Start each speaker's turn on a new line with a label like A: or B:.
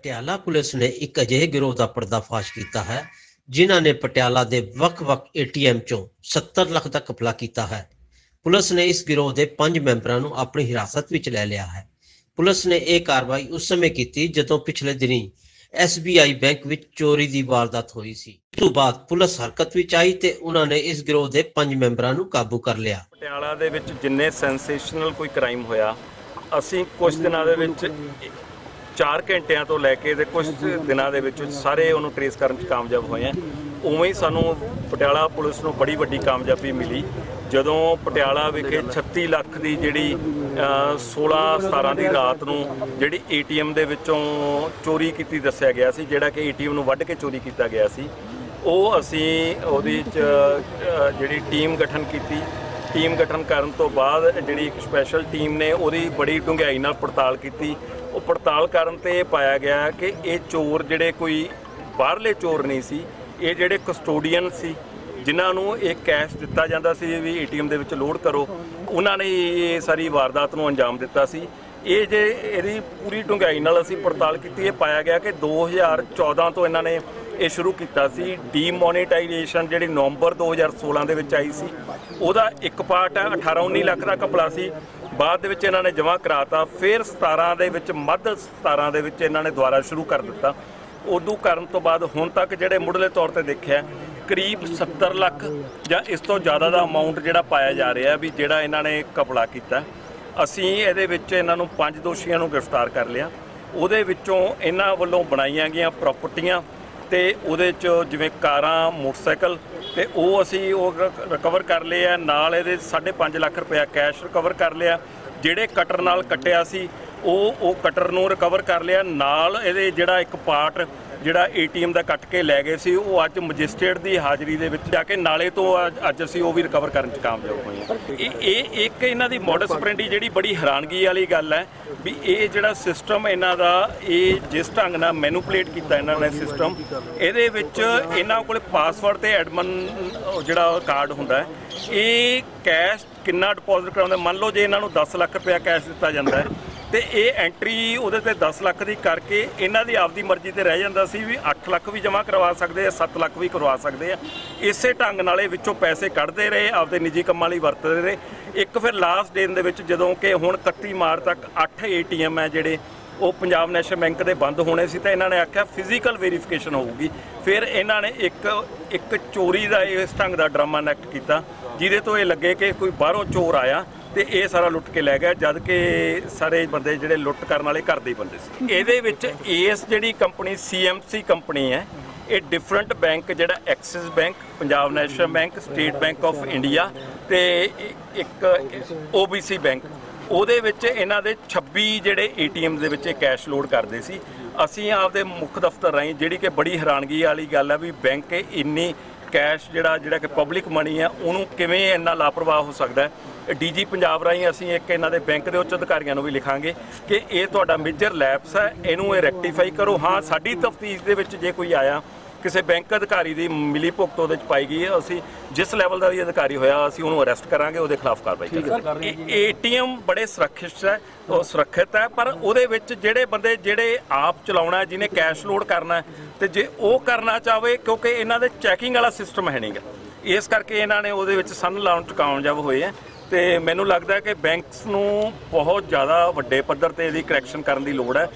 A: Patiala police ਨੇ ਇੱਕ ਅਜਿਹੇ ਗਿਰੋਹ ਦਾ ਪਰਦਾਫਾਸ਼ ਕੀਤਾ ਹੈ, ਜਿਨ੍ਹਾਂ ਨੇ ਪਟਿਆਲਾ ਦੇ ਵੱਖ-ਵੱਖ ਏਟੀਐਮ ਚੋਂ 70 ਲੱਖ ਦਾ ਕਪਲਾ ਕੀਤਾ ਹੈ। ਪੁਲਿਸ ਨੇ ਇਸ ਗਿਰੋਹ ਦੇ 5 ਮੈਂਬਰਾਂ ਨੂੰ ਆਪਣੀ ਹਿਰਾਸਤ ਵਿੱਚ ਲੈ ਲਿਆ ਹੈ। ਪੁਲਿਸ ਨੇ ਇਹ ਕਾਰਵਾਈ ਉਸ ਸਮੇਂ ਕੀਤੀ ਜਦੋਂ ਪਿਛਲੇ ਦਿਨੀ SBI ਬੈਂਕ ਵਿੱਚ ਚੋਰੀ ਦੀ ਵਾਰਦਾਤ ਹੋਈ ਸੀ। ਇਸ ਤੋਂ ਬਾਅਦ ਪੁਲਿਸ ਹਰਕਤ ਵਿੱਚ ਆਈ ਤੇ ਉਹਨਾਂ ਨੇ ਇਸ ਗਿਰੋਹ ਦੇ 5 ਮੈਂਬਰਾਂ ਨੂੰ ਕਾਬੂ ਕਰ ਲਿਆ।
B: ਪਟਿਆਲਾ ਦੇ ਵਿੱਚ ਜਿੰਨੇ ਸੈਂਸੇਸ਼ਨਲ ਕੋਈ ਕ੍ਰਾਈਮ ਹੋਇਆ, ਅਸੀਂ ਕੁਝ ਦਿਨਾਂ ਦੇ ਵਿੱਚ 4 ਘੰਟਿਆਂ ਤੋਂ ਲੈ ਕੇ ਤੇ ਕੁਝ ਦਿਨਾਂ ਦੇ ਵਿੱਚ ਸਾਰੇ ਉਹਨੂੰ ਟ੍ਰੇਸ ਕਰਨ 'ਚ ਕਾਮਯਾਬ ਹੋਏ ਆ। ਉਵੇਂ ਹੀ ਸਾਨੂੰ ਪਟਿਆਲਾ ਪੁਲਿਸ ਨੂੰ ਬੜੀ ਵੱਡੀ ਕਾਮਯਾਬੀ ਮਿਲੀ। ਜਦੋਂ ਪਟਿਆਲਾ ਵਿਖੇ 36 ਲੱਖ ਦੀ ਜਿਹੜੀ ਅ, 16 17 ਦੀ ਰਾਤ ਨੂੰ ਜਿਹੜੀ ਏਟੀਐਮ ਦੇ ਵਿੱਚੋਂ ਚੋਰੀ ਕੀਤੀ ਦੱਸਿਆ ਗਿਆ ਸੀ ਜਿਹੜਾ ਕਿ ਏਟੀਐਮ ਨੂੰ ਵੱਢ ਕੇ ਚੋਰੀ ਕੀਤਾ ਗਿਆ ਸੀ ਉਹ ਅਸੀਂ ਉਹਦੇ ਚ ਜਿਹੜੀ ਟੀਮ ਗਠਨ ਕੀਤੀ। ਟੀਮ ਗਠਨ ਕਰਨ ਤੋਂ ਬਾਅਦ ਜਿਹੜੀ ਇੱਕ ਸਪੈਸ਼ਲ ਟੀਮ ਨੇ ਉਹਦੀ ਬੜੀ ਡੂੰਘਾਈ ਨਾਲ ਪੜਤਾਲ ਕੀਤੀ। ਉਹ ਪੜਤਾਲ ਕਰਨ ਤੇ ਇਹ ਪਾਇਆ ਗਿਆ ਕਿ ਇਹ ਚੋਰ ਜਿਹੜੇ ਕੋਈ ਬਾਹਰਲੇ ਚੋਰ ਨਹੀਂ ਸੀ, ਇਹ ਜਿਹੜੇ ਕਸਟੋਡੀਅਨ ਸੀ, ਜਿਨ੍ਹਾਂ ਨੂੰ ਇਹ ਕੈਸ਼ ਦਿੱਤਾ ਜਾਂਦਾ ਸੀ ਵੀ ਏਟੀਐਮ ਦੇ ਵਿੱਚ ਲੋਡ ਕਰੋ, ਉਹਨਾਂ ਨੇ ਇਹ ਸਾਰੀ ਵਾਰਦਾਤ ਨੂੰ ਅੰਜਾਮ ਦਿੱਤਾ ਸੀ। ਇਹ ਜੇ ਇਹਦੀ ਪੂਰੀ ਡੂੰਘਾਈ ਨਾਲ ਅਸੀਂ ਪੜਤਾਲ ਕੀਤੀ, ਇਹ ਪਾਇਆ ਗਿਆ ਕਿ 2014 ਤੋਂ ਇਹਨਾਂ ਨੇ ਇਹ ਸ਼ੁਰੂ ਕੀਤਾ ਸੀ ਡੀਮੋਨੇਟਾਈਜੇਸ਼ਨ ਜਿਹੜੀ ਨਵੰਬਰ 2016 ਦੇ ਵਿੱਚ ਆਈ ਸੀ, ਉਹਦਾ ਇੱਕ ਪਾਰਟ ਹੈ 18 19 ਲੱਖ ਦਾ ਕਪਲਾ ਸੀ, ਬਾਅਦ ਦੇ ਵਿੱਚ ਇਹਨਾਂ ਨੇ ਜਮ੍ਹਾਂ ਕਰਾਤਾ, ਫਿਰ 17 ਦੇ ਵਿੱਚ, ਮੱਧ 17 ਦੇ ਵਿੱਚ ਇਹਨਾਂ ਨੇ ਦੁਬਾਰਾ ਸ਼ੁਰੂ ਕਰ ਦਿੱਤਾ। ਉਦੋਂ ਕਰਨ ਤੋਂ ਬਾਅਦ ਹੁਣ ਤੱਕ ਜਿਹੜੇ ਮੁੱਢਲੇ ਤੌਰ ਤੇ ਦੇਖਿਆ, ਕਰੀਬ 70 ਲੱਖ ਜਾਂ ਇਸ ਤੋਂ ਜ਼ਿਆਦਾ ਦਾ ਅਮਾਉਂਟ ਜਿਹੜਾ ਪਾਇਆ ਜਾ ਰਿਹਾ ਵੀ ਜਿਹੜਾ ਇਹਨਾਂ ਨੇ ਕਪਲਾ ਕੀਤਾ। ਅਸੀਂ ਇਹਦੇ ਵਿੱਚ ਇਹਨਾਂ ਨੂੰ ਪੰਜ ਦੋਸ਼ੀਆਂ ਨੂੰ ਗ੍ਰਿਫਤਾਰ ਕਰ ਲਿਆ। ਉਹਦੇ ਵਿੱਚੋਂ ਇਹਨਾਂ ਵੱਲੋਂ ਬਣਾਈਆਂ ਗਈਆਂ ਪ੍ਰਾਪਰਟੀਆਂ ਤੇ ਉਹਦੇ ਚ ਜਿਵੇਂ ਕਾਰਾਂ, ਮੋਟਰਸਾਈਕਲ ਤੇ ਉਹ ਅਸੀਂ ਉਹ ਰਿਕਵਰ ਕਰ ਲਏ ਆ। ਨਾਲ ਇਹਦੇ 5.5 ਲੱਖ ਰੁਪਇਆ ਕੈਸ਼ ਰਿਕਵਰ ਕਰ ਲਿਆ। ਜਿਹੜੇ ਕਟਰ ਨਾਲ ਕੱਟਿਆ ਸੀ, ਉਹ ਉਹ ਕਟਰ ਨੂੰ ਰਿਕਵਰ ਕਰ ਲਿਆ। ਨਾਲ ਇਹਦੇ ਜਿਹੜਾ ਇੱਕ ਪਾਰਟ ਜਿਹੜਾ ਏਟੀਐਮ ਦਾ ਕੱਟ ਕੇ ਲੈ ਗਏ ਸੀ, ਉਹ ਅੱਜ ਮੈਜਿਸਟ੍ਰੇਟ ਦੀ ਹਾਜ਼ਰੀ ਦੇ ਵਿੱਚ ਜਾ ਕੇ ਨਾਲੇ ਤੋਂ ਅੱਜ- ਅੱਜ ਅਸੀਂ ਉਹ ਵੀ ਰਿਕਵਰ ਕਰਨ 'ਚ ਕਾਮਯਾਬ ਹੋਏ ਹਾਂ। ਇਹ ਇਹ ਇੱਕ ਇਹਨਾਂ ਦੀ ਮੋਡਸ ਆਪਰੈਂਡੀ ਜਿਹੜੀ ਬੜੀ ਹੈਰਾਨਗੀ ਵਾਲੀ ਗੱਲ ਹੈ ਵੀ ਇਹ ਜਿਹੜਾ ਸਿਸਟਮ ਇਹਨਾਂ ਦਾ, ਇਹ ਜਿਸ ਢੰਗ ਨਾਲ ਮੈਨੂਪੂਲੇਟ ਕੀਤਾ ਇਹਨਾਂ ਨੇ ਸਿਸਟਮ ਇਹਦੇ ਵਿੱਚ ਇਹਨਾਂ ਕੋਲ ਪਾਸਵਰਡ ਤੇ ਐਡਮਨ ਜਿਹੜਾ ਕਾਰਡ ਹੁੰਦਾ ਇਹ ਕੈਸ਼ ਕਿੰਨਾ ਡਿਪੋਜ਼ਿਟ ਕਰਾਉਂਦੇ? ਮੰਨ ਲਓ ਜੇ ਇਹਨਾਂ ਨੂੰ 10 ਲੱਖ ਰੁਪਇਆ ਕੈਸ਼ ਦਿੱਤਾ ਜਾਂਦਾ ਹੈ ਤੇ ਇਹ ਐਂਟਰੀ ਉਹਦੇ ਤੇ 10 ਲੱਖ ਦੀ ਕਰਕੇ ਇਹਨਾਂ ਦੀ ਆਪਦੀ ਮਰਜ਼ੀ ਤੇ ਰਹਿ ਜਾਂਦਾ ਸੀ ਵੀ 8 ਲੱਖ ਵੀ ਜਮ੍ਹਾਂ ਕਰਵਾ ਸਕਦੇ ਆ 7 ਲੱਖ ਵੀ ਕਰਵਾ ਸਕਦੇ ਆ। ਇਸੇ ਢੰਗ ਨਾਲ ਇਹ ਵਿੱਚੋਂ ਪੈਸੇ ਕੱਢਦੇ ਰਹੇ, ਆਪਦੇ ਨਿੱਜੀ ਕੰਮਾਂ ਲਈ ਵਰਤਦੇ ਰਹੇ। ਇੱਕ ਫਿਰ ਲਾਸਟ ਦਿਨ ਦੇ ਵਿੱਚ ਜਦੋਂ ਕਿ ਹੁਣ 31 ਮਾਰਚ ਤੱਕ 8 ਏਟੀਐਮ ਹੈ ਜਿਹੜੇ, ਉਹ ਪੰਜਾਬ ਨੈਸ਼ਨਲ ਬੈਂਕ ਦੇ ਬੰਦ ਹੋਣੇ ਸੀ ਤਾਂ ਇਹਨਾਂ ਨੇ ਆਖਿਆ ਫਿਜ਼ੀਕਲ ਵੈਰੀਫਿਕੇਸ਼ਨ ਹੋਊਗੀ। ਫਿਰ ਇਹਨਾਂ ਨੇ ਇੱਕ ਇੱਕ ਚੋਰੀ ਦਾ ਇਸ ਢੰਗ ਦਾ ਡਰਾਮਾ ਨੈਕਟ ਕੀਤਾ, ਜਿਹਦੇ ਤੋਂ ਇਹ ਲੱਗੇ ਕਿ ਕੋਈ ਬਾਹਰੋਂ ਚੋਰ ਆਇਆ। ਤੇ ਇਹ ਸਾਰਾ ਲੁੱਟ ਕੇ ਲੈ ਗਿਆ, ਜਦ ਕਿ ਸਾਰੇ ਬੰਦੇ ਜਿਹੜੇ ਲੁੱਟ ਕਰਨ ਵਾਲੇ ਘਰ ਦੇ ਹੀ ਬੰਦੇ ਸੀ। ਇਹਦੇ ਵਿੱਚ ਇਸ ਜਿਹੜੀ ਕੰਪਨੀ ਸੀਐਮਸੀ ਕੰਪਨੀ ਹੈ, ਇਹ ਡਿਫਰੈਂਟ ਬੈਂਕ ਜਿਹੜਾ Axis bank Punjab national bank state bank of India ਤੇ ਇੱਕ OBC ਬੈਂਕ ਉਹਦੇ ਵਿੱਚ ਇਹਨਾਂ ਦੇ 26 ਜਿਹੜੇ ਏਟੀਐਮ ਦੇ ਵਿੱਚ ਇਹ ਕੈਸ਼ ਲੋਡ ਕਰਦੇ ਸੀ। ਅਸੀਂ ਆਪਦੇ ਮੁੱਖ ਦਫ਼ਤਰ ਰਾਹੀਂ ਜਿਹੜੀ ਕਿ ਬੜੀ ਹੈਰਾਨਗੀ ਵਾਲੀ ਗੱਲ ਹੈ ਵੀ ਬੈਂਕ ਇੰਨੀ ਕੈਸ਼ ਜਿਹੜਾ ਜਿਹੜਾ ਕਿ ਪਬਲਿਕ ਮਨੀ ਹੈ, ਉਹਨੂੰ ਕਿਵੇਂ ਇੰਨਾ ਲਾਪਰਵਾਹ ਹੋ ਸਕਦਾ ਹੈ? ਡੀਜੀ ਪੰਜਾਬ ਰਾਹੀਂ ਅਸੀਂ ਇੱਕ ਇਹਨਾਂ ਦੇ ਬੈਂਕ ਦੇ ਉੱਚ ਅਧਿਕਾਰੀਆਂ ਨੂੰ ਵੀ ਲਿਖਾਂਗੇ ਕਿ ਇਹ ਤੁਹਾਡਾ ਮੇਜਰ ਲੈਪਸ ਹੈ, ਇਹਨੂੰ ਇਹ ਰੈਕਟੀਫਾਈ ਕਰੋ। ਹਾਂ, ਸਾਡੀ ਤਫਤੀਸ਼ ਦੇ ਵਿੱਚ ਜੇ ਕੋਈ ਆਇਆ ਕਿਸੇ ਬੈਂਕ ਅਧਿਕਾਰੀ ਦੀ ਮਿਲੀ ਭੁਗਤ ਉਹਦੇ ਚ ਪਾਈ ਗਈ ਹੈ। ਅਸੀਂ ਜਿਸ ਲੈਵਲ ਦਾ ਵੀ ਅਧਿਕਾਰੀ ਹੋਇਆ ਅਸੀਂ ਉਹਨੂੰ ਅਰੈਸਟ ਕਰਾਂਗੇ ਉਹਦੇ ਖਿਲਾਫ ਕਾਰਵਾਈ ਕਰਾਂਗੇ। ਏਟੀਐਮ ਬੜੇ ਸੁਰੱਖਿਅਤ ਹੈ ਉਹ ਸੁਰੱਖਿਅਤ ਹੈ ਪਰ ਉਹਦੇ ਵਿੱਚ ਜਿਹੜੇ ਬੰਦੇ ਜਿਹੜੇ ਆਪ ਚਲਾਉਣਾ ਜਿਹਨੇ ਕੈਸ਼ ਲੋਡ ਕਰਨਾ ਤੇ ਜੇ ਉਹ ਕਰਨਾ ਚਾਹਵੇ ਕਿਉਂਕਿ ਇਹਨਾਂ ਦੇ ਚੈਕਿੰਗ ਵਾਲਾ ਸਿਸਟਮ ਹੈ ਨਹੀਂਗਾ ਇਸ ਕਰਕੇ ਇਹਨਾਂ ਨੇ ਉਹਦੇ ਵਿੱਚ ਸੰਨ ਲਾਉਣ ਚ ਕਾਮਯਾਬ ਹੋਏ ਆ ਤੇ ਮੈਨੂੰ ਲੱਗਦਾ ਕਿ ਬੈਂਕਸ ਨੂੰ ਬਹੁਤ ਜ਼ਿਆਦਾ ਵੱਡੇ ਪੱਧਰ ਤੇ ਇਹਦੀ ਕਰੈਕਸ਼ਨ ਕਰਨ ਦੀ ਲੋੜ ਹੈ।